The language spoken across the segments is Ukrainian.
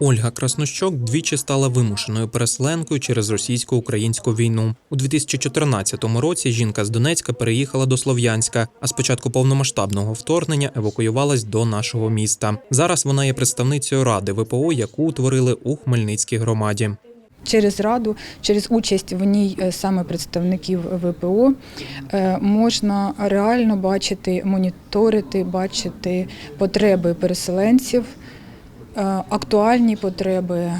Ольга Краснощок двічі стала вимушеною переселенкою через російсько-українську війну. У 2014 році жінка з Донецька переїхала до Слов'янська, а з початку повномасштабного вторгнення евакуювалась до нашого міста. Зараз вона є представницею ради ВПО, яку утворили у Хмельницькій громаді. Через раду, через участь в ній е, саме представників ВПО е, можна реально бачити, моніторити, бачити потреби переселенців, актуальні потреби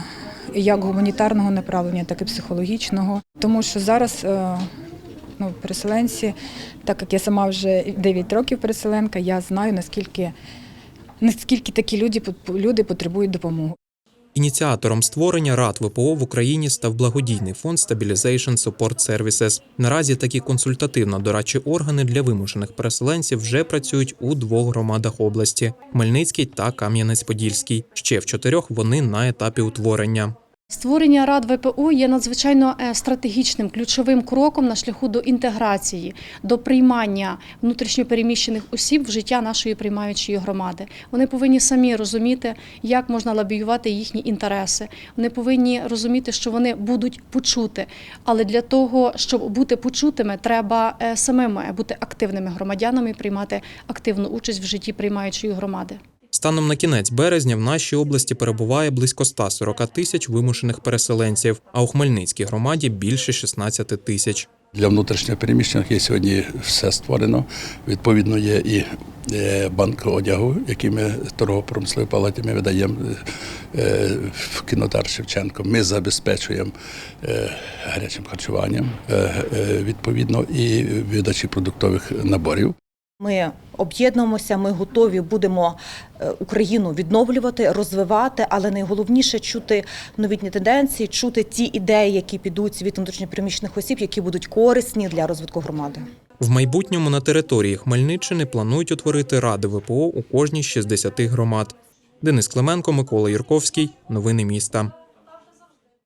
як гуманітарного направлення, так і психологічного. Тому що зараз е, ну, переселенці, так як я сама вже 9 років переселенка, я знаю наскільки, наскільки такі люди, люди потребують допомоги. Ініціатором створення рад ВПО в Україні став благодійний фонд Stabilization Support Services. Наразі такі консультативно-дорадчі органи для вимушених переселенців вже працюють у двох громадах області: Хмельницький та Кам'янець-Подільський. Ще в чотирьох вони на етапі утворення. Створення рад ВПО є надзвичайно е, стратегічним ключовим кроком на шляху до інтеграції, до приймання внутрішньопереміщених осіб в життя нашої приймаючої громади. Вони повинні самі розуміти, як можна лобіювати їхні інтереси. Вони повинні розуміти, що вони будуть почути. Але для того, щоб бути почутими, треба е, самим бути активними громадянами і приймати активну участь в житті приймаючої громади. Станом на кінець березня в нашій області перебуває близько 140 тисяч вимушених переселенців, а у Хмельницькій громаді більше 16 тисяч. Для внутрішньопереміщених є сьогодні все створено. Відповідно, є і е, банк одягу, який ми торгово-промисловій палаті ми видаємо е, в кінотеатр Шевченко. Ми забезпечуємо е, гарячим харчуванням, е, е, відповідно, і видачі продуктових наборів. Ми об'єднуємося, ми готові будемо е, Україну відновлювати, розвивати, але найголовніше чути новітні тенденції, чути ті ідеї, які підуть від внутрішньопереміщених осіб, які будуть корисні для розвитку громади. В майбутньому на території Хмельниччини планують утворити ради ВПО у кожній з 60 громад. Денис Клименко, Микола Юрковський. Новини міста.